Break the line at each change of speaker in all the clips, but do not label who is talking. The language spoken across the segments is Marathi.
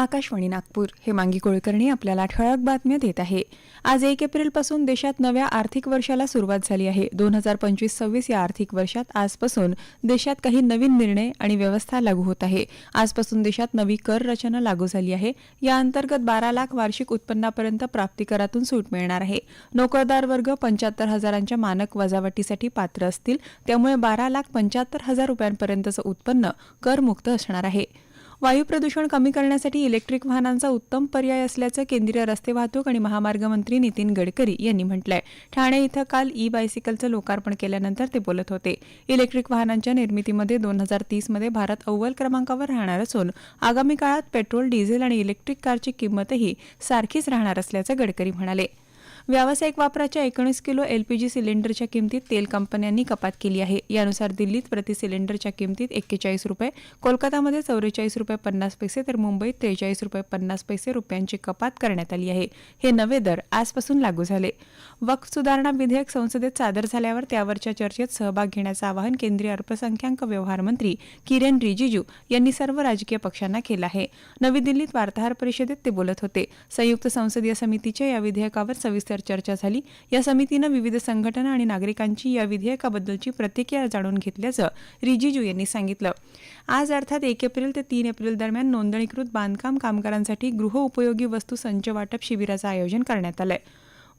आकाशवाणी नागपूर हे मांगी आपल्याला ठळक बातम्या देत आहे आज एक एप्रिलपासून देशात नव्या आर्थिक वर्षाला सुरुवात झाली आहे दोन हजार पंचवीस सव्वीस या आर्थिक वर्षात आजपासून देशात काही नवीन निर्णय आणि व्यवस्था लागू होत आहे आजपासून देशात नवी कर रचना लागू झाली आहे या अंतर्गत बारा लाख वार्षिक उत्पन्नापर्यंत प्राप्तिकरातून सूट मिळणार आहे नोकरदार वर्ग पंच्याहत्तर हजारांच्या मानक वजावटीसाठी पात्र असतील त्यामुळे बारा लाख पंच्याहत्तर हजार रुपयांपर्यंतचं उत्पन्न करमुक्त असणार आहे वायू प्रदूषण कमी करण्यासाठी इलेक्ट्रिक वाहनांचा उत्तम पर्याय असल्याचं केंद्रीय रस्ते वाहतूक आणि महामार्ग मंत्री नितीन गडकरी यांनी म्हटलंय ठाणे इथं काल ई बायसिकलचं लोकार्पण केल्यानंतर ते बोलत होते इलेक्ट्रिक वाहनांच्या निर्मितीमध्ये दोन हजार तीसमध्ये भारत अव्वल क्रमांकावर राहणार असून आगामी काळात पेट्रोल डिझेल आणि इलेक्ट्रिक कारची किंमतही सारखीच राहणार असल्याचं गडकरी म्हणाले व्यावसायिक वापराच्या एकोणीस किलो एलपीजी सिलेंडरच्या किमतीत तेल कंपन्यांनी कपात केली आहे यानुसार दिल्लीत प्रति सिलेंडरच्या किमतीत एक्केचाळीस रुपये कोलकातामध्ये चौवेचाळीस रुपये पन्नास पैसे तर मुंबईत त्रेचाळीस रुपये पन्नास पैसे रुपयांची कपात करण्यात आली आहे हे नवे दर आजपासून लागू झाले वक्फ सुधारणा विधेयक संसदेत सादर झाल्यावर त्यावरच्या चर्चेत सहभाग घेण्याचं आवाहन केंद्रीय अल्पसंख्याक व्यवहार मंत्री किरेन रिजिजू यांनी सर्व राजकीय पक्षांना केलं आहे नवी दिल्लीत वार्ताहर परिषदेत ते बोलत होते संयुक्त संसदीय समितीच्या या विधेयकावर सविस्तर चर्चा झाली या समितीनं विविध संघटना आणि नागरिकांची या विधेयकाबद्दलची प्रतिक्रिया जाणून घेतल्याचं रिजिजू यांनी सांगितलं आज अर्थात एक एप्रिल ते तीन एप्रिल दरम्यान नोंदणीकृत बांधकाम कामगारांसाठी गृह उपयोगी वस्तू संच वाटप शिबिराचं आयोजन करण्यात आलं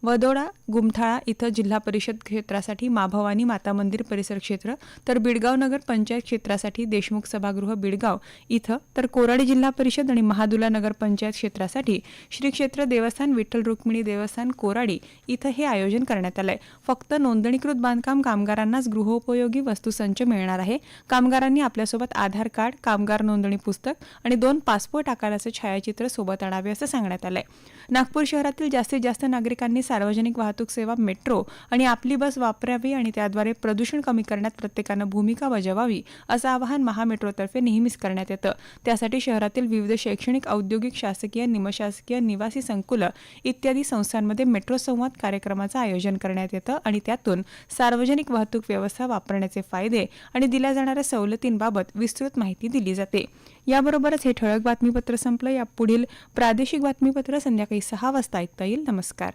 वदोडा गुमथाळा इथं जिल्हा परिषद क्षेत्रासाठी माभवानी माता मंदिर परिसर क्षेत्र तर बिडगाव नगर पंचायत क्षेत्रासाठी देशमुख सभागृह बिडगाव इथं तर कोराडी जिल्हा परिषद आणि महादुला नगर पंचायत क्षेत्रासाठी श्री क्षेत्र देवस्थान विठ्ठल रुक्मिणी देवस्थान कोराडी इथं हे आयोजन करण्यात आलंय फक्त नोंदणीकृत बांधकाम कामगारांनाच गृहोपयोगी वस्तूसंच मिळणार आहे कामगारांनी आपल्यासोबत आधार कार्ड कामगार नोंदणी पुस्तक आणि दोन पासपोर्ट आकाराचे छायाचित्र सोबत आणावे असं सांगण्यात आलंय नागपूर शहरातील जास्तीत जास्त नागरिकांनी सार्वजनिक वाहतूक सेवा मेट्रो आणि आपली बस वापरावी आणि त्याद्वारे प्रदूषण कमी करण्यात प्रत्येकानं भूमिका बजावावी असं आवाहन महामेट्रोतर्फे नेहमीच करण्यात येतं त्यासाठी शहरातील विविध शैक्षणिक औद्योगिक शासकीय निमशासकीय निवासी संकुल इत्यादी संस्थांमध्ये मेट्रो संवाद कार्यक्रमाचं आयोजन करण्यात येतं आणि त्यातून सार्वजनिक वाहतूक व्यवस्था वापरण्याचे फायदे आणि दिल्या जाणाऱ्या सवलतींबाबत विस्तृत माहिती दिली जाते याबरोबरच हे ठळक बातमीपत्र संपलं यापुढील प्रादेशिक बातमीपत्र संध्याकाळी सहा वाजता ऐकता येईल नमस्कार